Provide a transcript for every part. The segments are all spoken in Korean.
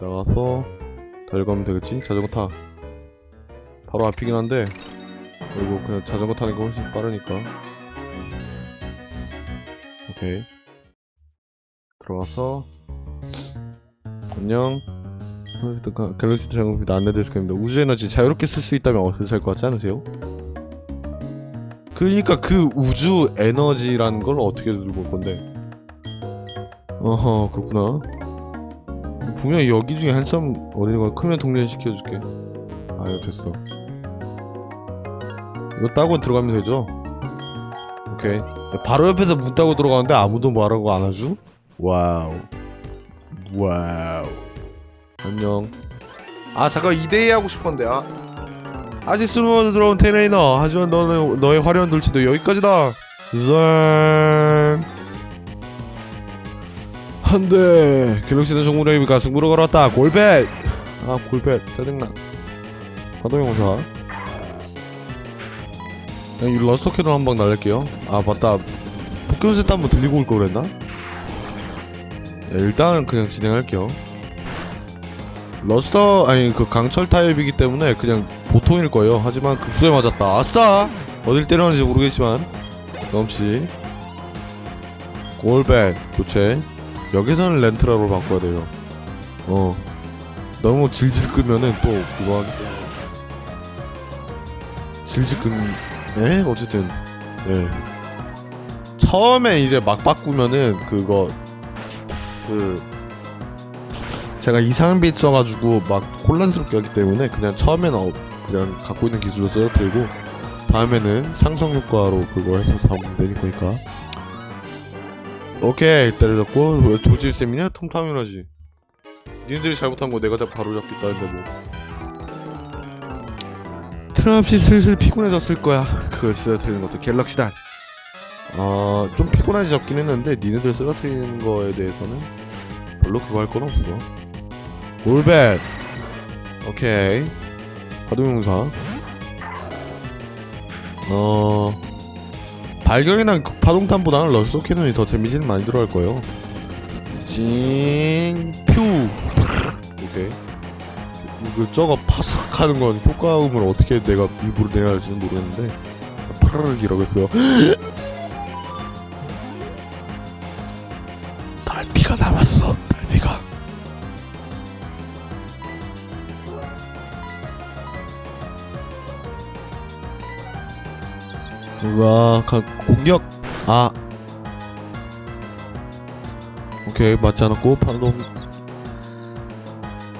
나가서 달려가면 되겠지? 자전거 타. 바로 앞이긴 한데 그리고 그냥 자전거 타는 게 훨씬 빠르니까. 오케이. 들어가서. 안녕. 갤럭시 자전거입니다 안내 데스크입니다. 우주에너지 자유롭게 쓸 수 있다면 어떻게 살것 같지 않으세요? 그러니까 그 우주 에너지라는 걸 어떻게 들고 올 건데? 어허 그렇구나 분명히 여기 중에 한참 어린이가 크면 동네시켜줄게. 아 이거 됐어. 이거 따고 들어가면 되죠? 오케이. 바로 옆에서 문 따고 들어가는데 아무도 뭐라고 안 하죠? 와우. 와우. 안녕. 아 잠깐 2대2 하고 싶었는데 아. 아직 스무어 들어온 테레이너. 하지만 너는 너의 화려한 돌치도 여기까지다. 짠 한대 갤럭시는 종무레이브가 승부를 걸었다. 골뱃 아 골뱃 짜증나. 파동용사. 그냥 이 러스터캐논 한 방 날릴게요. 아 맞다. 포켓몬 세트 한번 들리고 올 걸 그랬나? 네, 일단은 그냥 진행할게요. 러스터 아니 그 강철 타입이기 때문에 그냥 보통일 거예요. 하지만 급수에 맞았다. 아싸! 어딜 때렸는지 모르겠지만 넘치. 골뱃 교체 여기서는 렌트라로 바꿔야 돼요. 어. 너무 질질 끄면은 또 그거 하기 때문에. 질질 끈, 예? 어쨌든, 예. 처음에 이제 막 바꾸면은 그거, 그, 제가 이상한 빛 써가지고 막 혼란스럽게 하기 때문에 그냥 처음에는 어, 그냥 갖고 있는 기술로 써도 되고, 다음에는 상성 효과로 그거 해서 사면 되는 거니까. 오케이 때려잡고. 왜 조질쌤이냐? 통탐이라지. 니네들이 잘못한 거 내가 다 바로 잡겠다는데 뭐. 트럼피 슬슬 피곤해졌을 거야. 그걸 쓰러뜨리는 것도 갤럭시다. 어좀 피곤해졌긴 했는데 니네들 쓰러뜨리는 거에 대해서는 별로 그거 할 건 없어. 골벳 오케이. 파동용사 어 발경이나 그 파동탄보다는 러스터 캐논이 더 데미지를 많이 들어갈 거예요. 찡, 퓨. 오케이. 그 저거 파삭 하는 건 효과음을 어떻게 내가 입으로 내야 할지는 모르겠는데 파르륵이라고 했어요. 우와, 가, 공격! 아. 오케이, 맞지 않았고, 파동.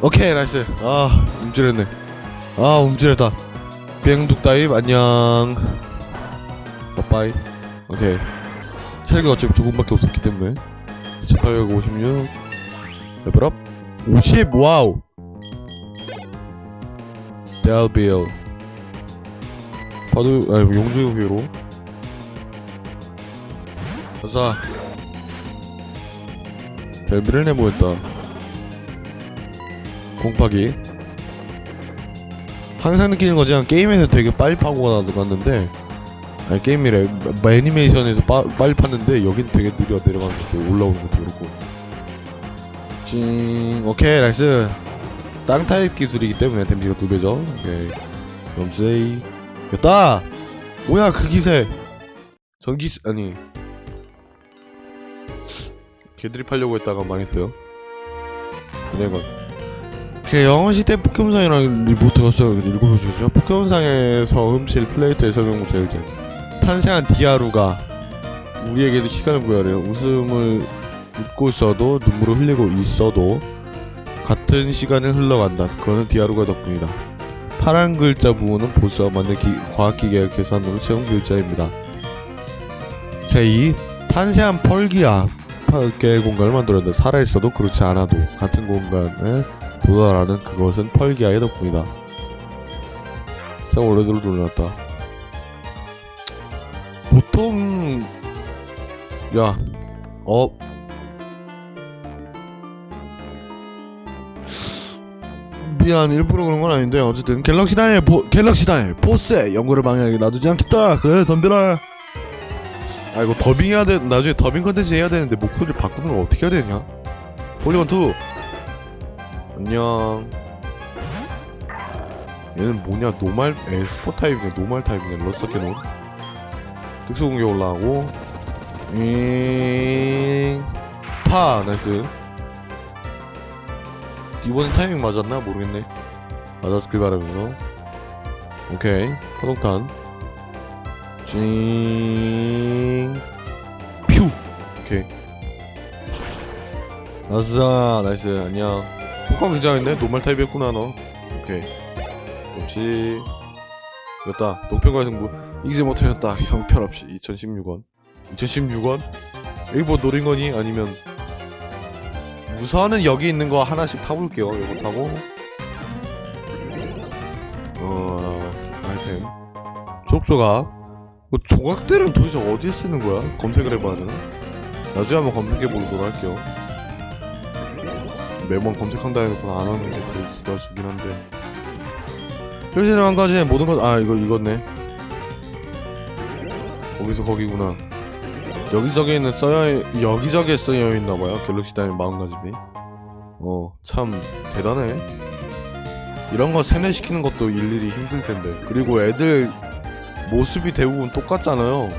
오케이, 나이스. 아, 움찔했네. 아, 움찔했다. 비행독 다입, 안녕. 빠빠이. 오케이. 체력이 어차피 조금밖에 없었기 때문에. 2856. 레벨업. 50, 와우! 델빌. 바도 아 용주 회로 가자 벨비를 내보였다. 공파기. 항상 느끼는 거지만 게임에서 되게 빨리 파고가 나갔는데 아니 게임이래. 마- 애니메이션에서 빠, 빨리 팠는데 여긴 되게 느려. 내려가는 것도 올라오는 것도 그렇고. 찡 오케이 나이스. 땅 타입 기술이기 때문에 데미지가 두 배죠. 오케이. 염세이. 됐다! 뭐야 그 기세. 전기세 아니 개들이 팔려고 했다가 망했어요 얘네가 그 영어시대 포켓몬상이랑 리포트가 써 읽어보시죠 포켓몬상에서 흠실 플레이트의 설명부터 읽자 탄생한 디아루가 우리에게도 시간을 부여하래요 웃음을 웃고 있어도 눈물을 흘리고 있어도 같은 시간을 흘러간다 그거는 디아루가 덕분이다 파란 글자 부분은 보스와 만든 기, 과학기계의 계산으로 채운 글자입니다. 제2. 탄생한 펄기야. 펄개의 공간을 만들었는데 살아있어도 그렇지 않아도 같은 공간에 도달하는 그것은 펄기아의 덕분이다. 제가 원래대로 놀랐다. 보통 야, 어, 미안 일부러 그런 건 아닌데 어쨌든 갤럭시 단일 보, 갤럭시 단일 보스의 연구를 방해하게 놔두지 않겠다 그래 덤벼라 아 이거 더빙 해야 돼. 나중에 더빙 컨텐츠 해야 되는데 목소리 바꾸는 걸 어떻게 해야 되냐? 폴리건 2 안녕. 얘는 뭐냐? 노말 에 스포 타입이네. 노말 타입이네. 러서캐논 특수 공격 올라가고. 잉파! 나이스. 이번 타이밍 맞았나? 모르겠네. 맞았길 바라면서. 오케이. 파동탄 찡 퓨! 오케이. 아싸 나이스. 안녕. 효과 굉장했네. 노말 타입이었구나 너. 오케이. 역시. 이겼다. 동평가의 승부. 이기지 못하였다. 형편없이. 2016원. 2016원? 여기 뭐 노린 거니? 아니면 우선은 여기 있는 거 하나씩 타볼게요. 이거 타고. 어... 아이템 촉조각 그 조각들은 도대체 어디에 쓰는 거야? 검색을 해봐야 되나? 나중에 한번 검색해보도록 할게요 매번 검색한다 해놓고 안 하는 게 되게 지나치긴 한데 표시는 한 가지 모든 것, 아, 이거, 이거네. 거기서 거기구나. 여기저기에는 써여, 여기저기에 써여 있나봐요. 갤럭시 다임 마음가짐이. 어, 참, 대단해. 이런 거 세뇌시키는 것도 일일이 힘들 텐데. 그리고 애들 모습이 대부분 똑같잖아요.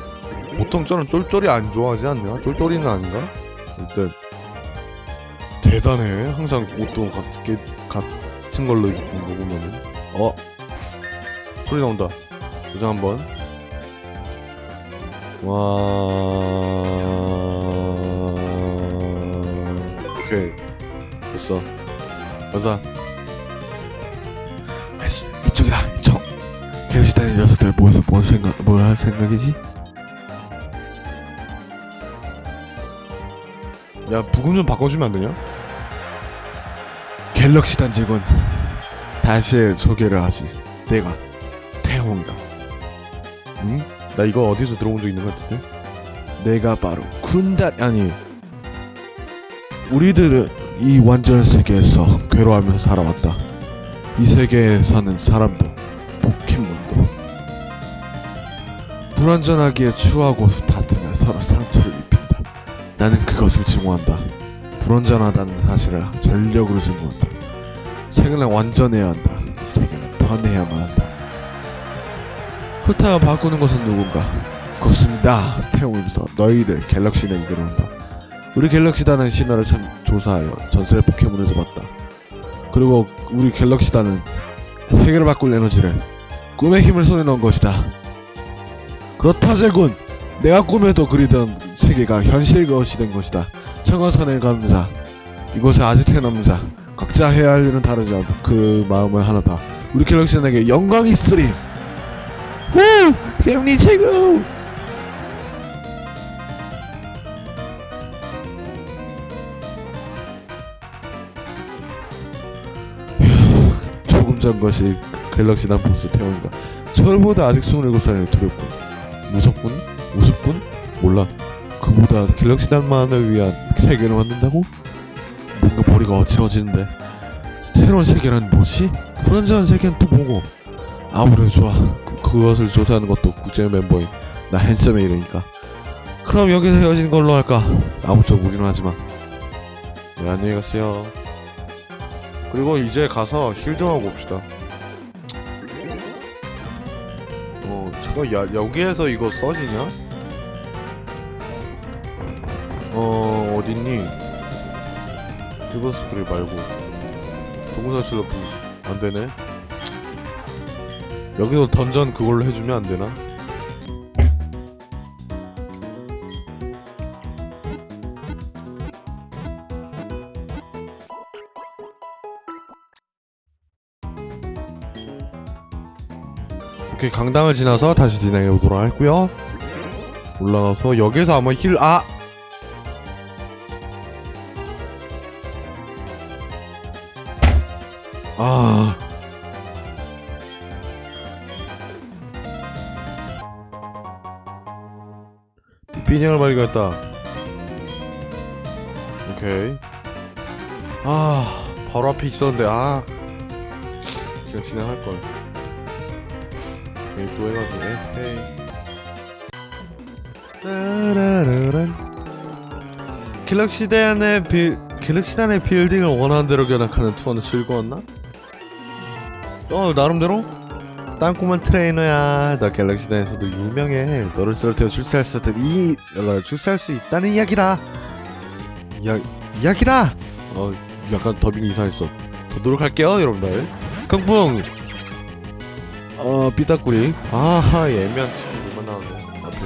보통 저는 쫄쫄이 안 좋아하지 않냐? 쫄쫄이는 아닌가? 일단, 대단해. 항상 옷도 같게, 같은 걸로 입는 거 보면은. 어? 소리 나온다. 도전 한번. 와. 오케이. 됐어. 아이씨, 이쪽이다. 정. 개시다니 녀석들 모여서 뭔 생각, 뭘할 생각이지? 야, 부금 좀 바꿔주면 안 되냐? 갤럭시 단직원 다시 소개를 하지. 내가 태홍이다. 응? 나 이거 어디서 들어본 적 있는 것 같은데? 내가 바로 군단 아니 우리들은 이 완전 세계에서 괴로워하면서 살아왔다. 이 세계에 사는 사람도 포켓몬도 불완전하기에 추하고 다투며 서로 상처를 입힌다. 나는 그것을 증오한다. 불완전하다는 사실을 전력으로 증오한다. 세계는 완전해야 한다. 세계는 변해야만 한다. 흩어야 바꾸는 것은 누군가? 그것은 나, 태우면서 너희들 갤럭시를 이끌어온다. 우리 갤럭시단은 신화를 참 조사하여 전설의 포켓몬을 잡았다. 그리고 우리 갤럭시단은 세계를 바꿀 에너지를 꿈의 힘을 손에 넣은 것이다. 그렇다 제군! 내가 꿈에도 그리던 세계가 현실 것이 된 것이다. 청어선의 감자 이곳에 아지트의 남자 각자 해야 할 일은 다르지만 그 마음은 하나다. 우리 갤럭시단에게 영광이 있으리! 후! 태용님 최고! 조금 전 것이 갤럭시 난 보스 태용인가 철보다 아직 27살이 두렵군 무섭군? 우습군? 몰라. 그보다 갤럭시 단만을 위한 세계를 만든다고? 뭔가 머리가 어지러지는데. 새로운 세계란 뭐지? 불안정한 세계는 또 뭐고? 아무래도 좋아. 그, 그것을 조사하는 것도 국제 멤버인 나 핸섬의 일이니까. 그럼 여기서 헤어지는 걸로 할까? 아무쪼록 무리는 하지마 네 안녕히 가세요. 그리고 이제 가서 힐 좀 하고 옵시다 어 잠깐 야 여기에서 이거 써지냐? 어 어딨니? 일본 스프레이 말고 동사 출력 안되네 여기서 던전 그걸로 해주면 안 되나? 오케이 강당을 지나서 다시 진행해 보도록 할고요 올라가서 여기서 아마 힐 아! 아 비행을 발견했다. 오케이. 아, 바로 앞에 있었는데, 아. 그냥 진행할걸. 또 해가지고, 에헤이. 따라라란. 갤럭시 대안의 빌, 갤럭시단의 빌딩을 원하는 대로 견학하는 투어는 즐거웠나? 어 나름대로? 땅꼬만 트레이너야. 너 갤럭시단에서도 유명해. 너를 쏠때 출세할 수 있다 이 어, 출세할 수 있다는 이야기다. 이야, 이야기다! 어 약간 더빙이 이상했어. 더 노력할게요 여러분들. 스컹풍 어 삐딱구리. 아하 애매한 친구들만 나오네 앞에.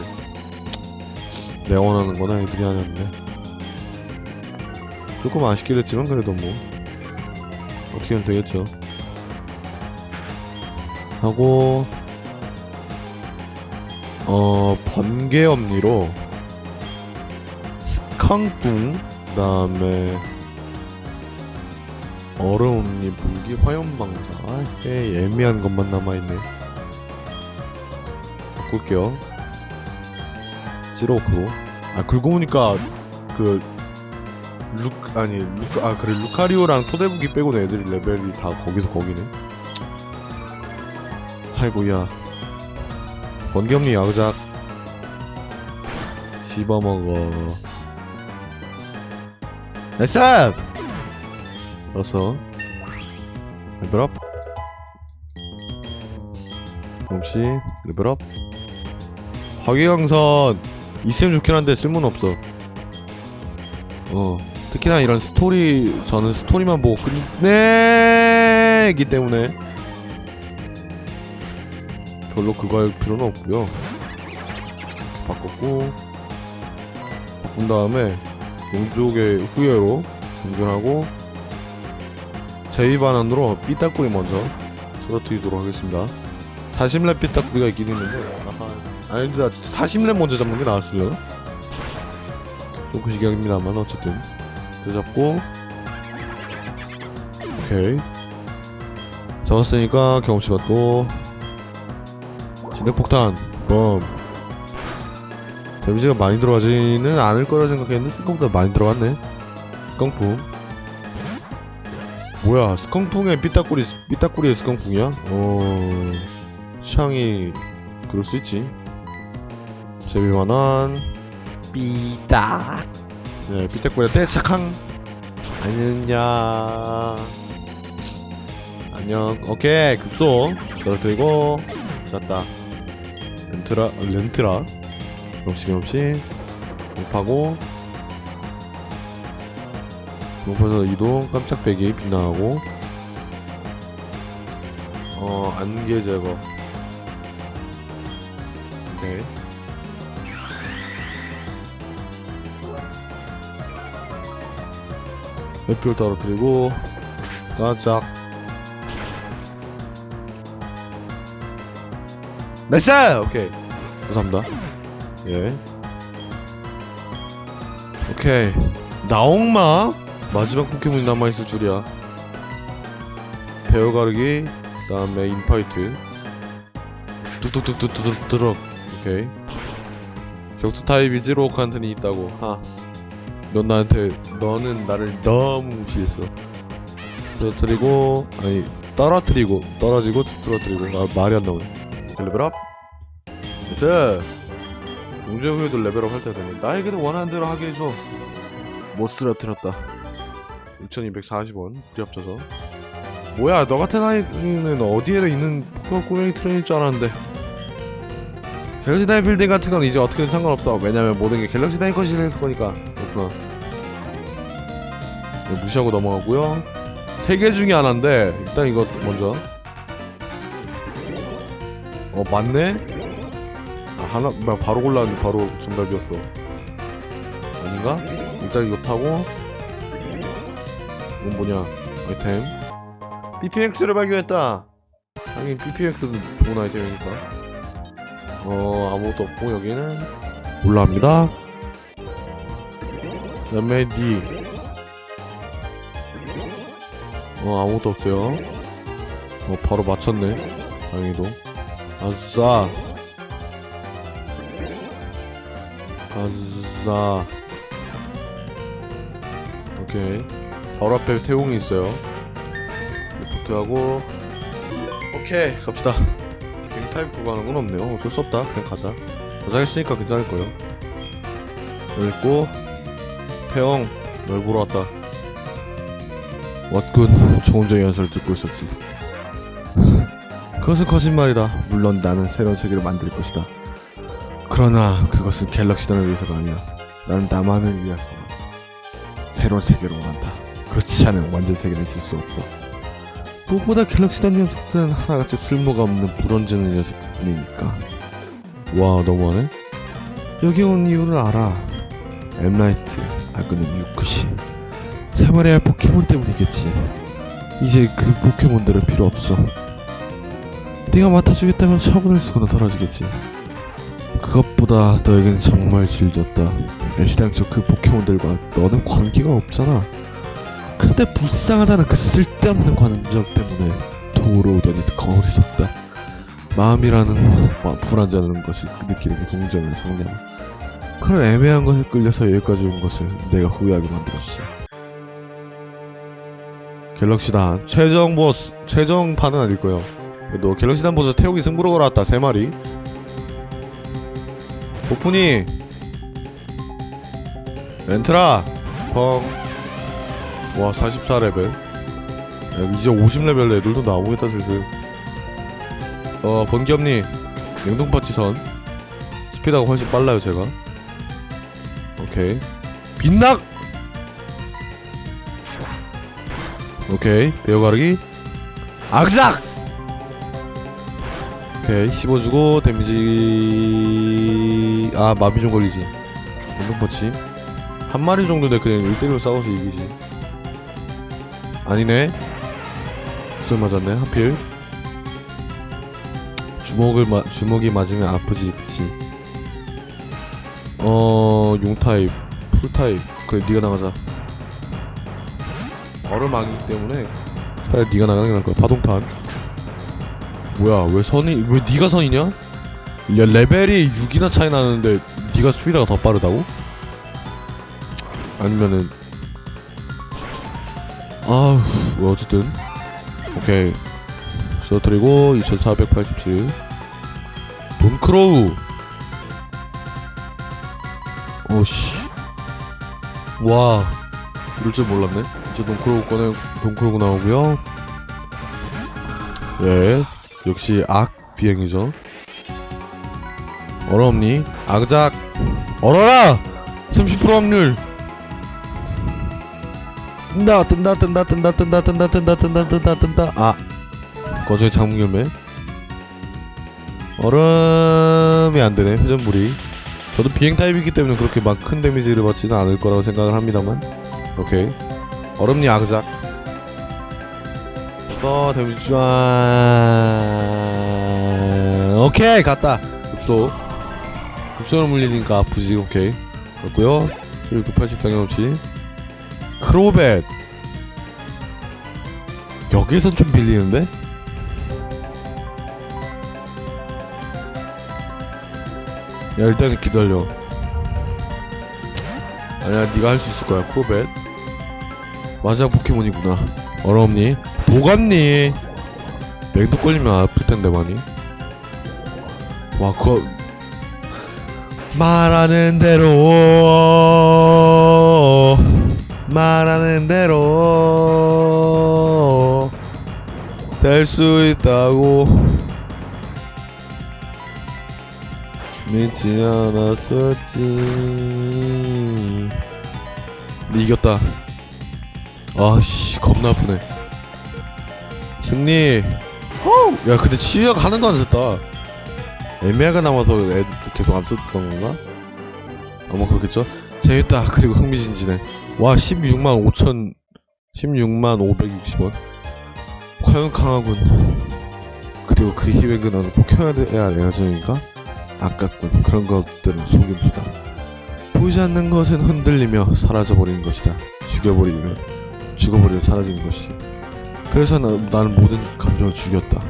내가 원하는 거나 애들이 아니었네 조금 아쉽긴 했지만 그래도 뭐. 어떻게 하면 되겠죠. 하고 어 번개엄니로 스컹뿡 그 다음에 얼음엄니 분기 화염방사 아, 꽤 애매한 것만 남아있네 바꿀게요 0%아 그러고 보니까 그 룩, 아니, 룩, 아, 그래, 루카리오랑 토대부기 빼고는 애들이 레벨이 다 거기서 거기네. 아이고야. 번개엄니 야구작. 씹어먹어. 나이스! 어서. 레벨업. 그럼시, 레벨업. 화기강선. 있으면 좋긴 한데 쓸모는 없어. 어. 특히나 이런 스토리 저는 스토리만 보고 끝내기 때문에 별로 그거 할 필요는 없고요 바꿨고 바꾼 다음에 용족의 후예로 변경하고 제2반환으로 삐딱구리 먼저 쓰러뜨리도록 하겠습니다. 40렙 삐딱구리가 있긴 있는데 아하, 아니다 40렙 먼저 잡는 게 나을 수요. 조금 시기합니다만 어쨌든. 또 잡고. 오케이. 잡았으니까 경험치가 또 진흙폭탄. bom 데미지가 많이 들어가지는 않을 거라 생각했는데 생각보다 많이 들어갔네. 스컹풍 뭐야 스컹풍의 삐딱구리 삐딱구리의 스컹풍이야? 어... 취향이 그럴 수 있지. 재미만한 삐딱. 네, 삐딱구리 떼착항. 안녕냐. 안녕. 오케이 급소. 떨어뜨리고 쐈다. 렌트라 렌트라. 그럼시 그럼시 공파고 공파에서 이동 깜짝 배기 빗나가고 어 안개 제거. 오케이 매표를 떨어뜨리고 깜짝. 나이스! 오케이. 감사합니다. 예. 오케이. 나옹마 마지막 포켓몬이 남아있을 줄이야. 배어 가르기 그 다음에 인파이트. 뚝뚝뚝뚝뚝뚝 오케이. 격수 타입이지 로칸튼이 있다고. 하. 넌 나한테 너는 나를 너무 무시했어. 떨어뜨리고 아니 떨어뜨리고 떨어지고 떨어뜨리고. 아 말이 안 나오네. 레벨업. 됐어. 용재 후에도 레벨업 할 때가 되네 나에게도 원하는 대로 하게 해줘. 못 쓰러뜨렸다 6240원 둘이 합쳐서. 뭐야 너 같은 아이는 어디에도 있는 포켓몬 꼬맹이 트레이너일 줄 알았는데. 갤럭시 다이 빌딩 같은 건 이제 어떻게든 상관없어. 왜냐면 모든 게 갤럭시 다이 것일 거니까. 그렇구나. 무시하고 넘어가고요. 세 개 중에 하나인데 일단 이거 먼저. 어 맞네? 아, 하나 나 바로 골랐는데 바로 정답이었어. 아닌가? 일단 이거 타고 이건 뭐냐 아이템. BPX를 발견했다. 하긴 BPX도 좋은 아이템이니까. 어 아무것도 없고 여기는 올라갑니다. D. 어 아무것도 없어요. 어 바로 맞췄네. 다행히도. 아싸. 아싸. 오케이 바로 앞에 태웅이 있어요. 리포트하고 오케이. 갑시다. 갱 타입 구가는 건 없네요. 어쩔 수 없다. 그냥 가자. 저장했으니까 괜찮을 거예요. 여기 있고 태영 널 보러 왔다. 왓군. 조은정의 연설을 듣고 있었지. 그것은 거짓말이다. 물론 나는 새로운 세계를 만들 것이다. 그러나 그것은 갤럭시단을 위해서가 아니야. 나는 나만을 위해서 새로운 세계로 원한다 그렇지 않으면 완전 세계는 있을 수 없어 무엇보다 갤럭시단 녀석들은 하나같이 쓸모가 없는 물언지는 녀석들 뿐이니까. 와 너무하네. 여기 온 이유를 알아. 엠라이트 아그는 유쿠시. 생활해야 할 포켓몬 때문이겠지. 이제 그 포켓몬들은 필요 없어. 네가 맡아주겠다면 처분을 쓰거나 떨어지겠지. 그것보다 너에겐 정말 질졌다. 애시당초 그 포켓몬들과 너는 관계가 없잖아 근데 불쌍하다는 그 쓸데없는 감정 때문에 도로 오더니 거울이 섰다. 마음이라는 마- 불안자는 것이 느끼는 게 동정을 성량 그런 애매한 것에 끌려서 여기까지 온 것을 내가 후회하게 만들었어. 갤럭시단 최종 보스 최종판은 아닐 거예요. 너 갤럭시단 보스 태우기 승부로 걸어왔다 세 마리. 오프니 엔트라. 펑 와 44레벨. 야, 이제 50레벨 애들도 나오겠다 슬슬. 어 번기엄니 냉동파치선. 스피드가 훨씬 빨라요 제가. 오케이. 빛낙 오케이. 베어가르기. 악작 오케이. 씹어주고 데미지. 아 마비 좀 걸리지. 냉동파치. 한 마리 정도인데 그냥 1대1로 싸워서 이기지 아니네. 무슨 맞았네 하필. 주먹을 마, 주먹이 맞으면 아프지 그치 어 용타입 풀타입. 그래 니가 나가자. 얼음아기 때문에 차라리 니가 나가는 게 나을 거야. 파동탄. 뭐야 왜 선이 왜 니가 선이냐? 야 레벨이 6이나 차이 나는데 니가 스피드가 더 빠르다고? 아니면은 아우 뭐 어쨌든. 오케이. 쓰러뜨리고 2487 돈크로우. 오씨. 와. 이럴 줄 몰랐네. 이제 돈크로우 꺼내 돈크로우 나오고요. 예. 역시 악 비행이죠. 얼어없니? 악작. 얼어라! 30% 확률 뜬다 뜬다 뜬다 뜬다 뜬다 뜬다 뜬다 뜬다 뜬다 뜬다. 아. 거저의 장문결매? 얼음이 안되네 회전불이. 저도 비행 타입이기 때문에 그렇게 막 큰 데미지를 받지는 않을 거라고 생각을 합니다만. 오케이. 얼음니 악작. 어 데미지 쫙. 오케이 갔다. 급소. 급소를 물리니까 아프지 오케이. 그렇고요. 그리고 80 경험치 크로벳. 여기선 좀 빌리는데? 야 일단 기다려. 아니야 네가 할 수 있을 거야 크로벳. 마지막 포켓몬이구나. 어렵니? 녹았니? 맹도 걸리면 아플 텐데 많이. 와 그거. 말하는 대로 대로 될 수 있다고 믿지 않았었지 이겼다 아씨 겁나 아프네 승리! 야 근데 치유가 하나도 안 썼다 애매하게 남아서 계속 안 썼던 건가? 아마 그렇겠죠? 재밌다 그리고 흥미진진해 와 16만 5천 16만 560원. 과연 강하군. 그리고 그 힘에 근원은 포켓몬에 에너지인가? 아깝군. 그런 것들은 속임수다. 보이지 않는 것은 흔들리며 사라져버리는 것이다. 죽여버리면 죽어버리면 사라지는 것이지. 그래서 나, 나는 모든 감정을 죽였다.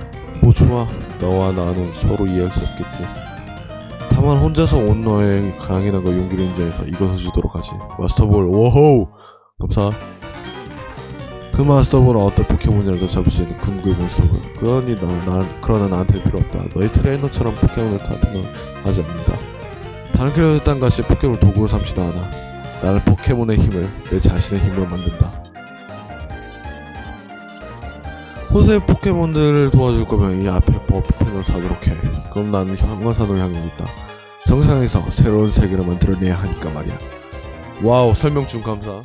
뭐 좋아? 너와 나는 서로 이해할 수 없겠지 다만 혼자서 온 너의 강인함과 용기를 인정해서 이것을 주도록 하지. 마스터볼 워호우! 감사. 그 마스터볼은 어떤 포켓몬이라도 잡을 수 있는 궁극의 몬스터볼. 그러니 너, 난, 그러나 나한테 필요 없다. 너희 트레이너처럼 포켓몬을 타는 건 하지 않는다. 다른 캐릭터 딴 것이 포켓몬 도구로 삼지도 않아. 나는 포켓몬의 힘을 내 자신의 힘으로 만든다. 호세 포켓몬들을 도와줄 거면 이 앞에 버프 펜을 사도록 해. 그럼 나는 형광산으로 향하고 있다. 정상에서 새로운 세계를 만들어내야 하니까 말이야. 와우 설명 중 감사.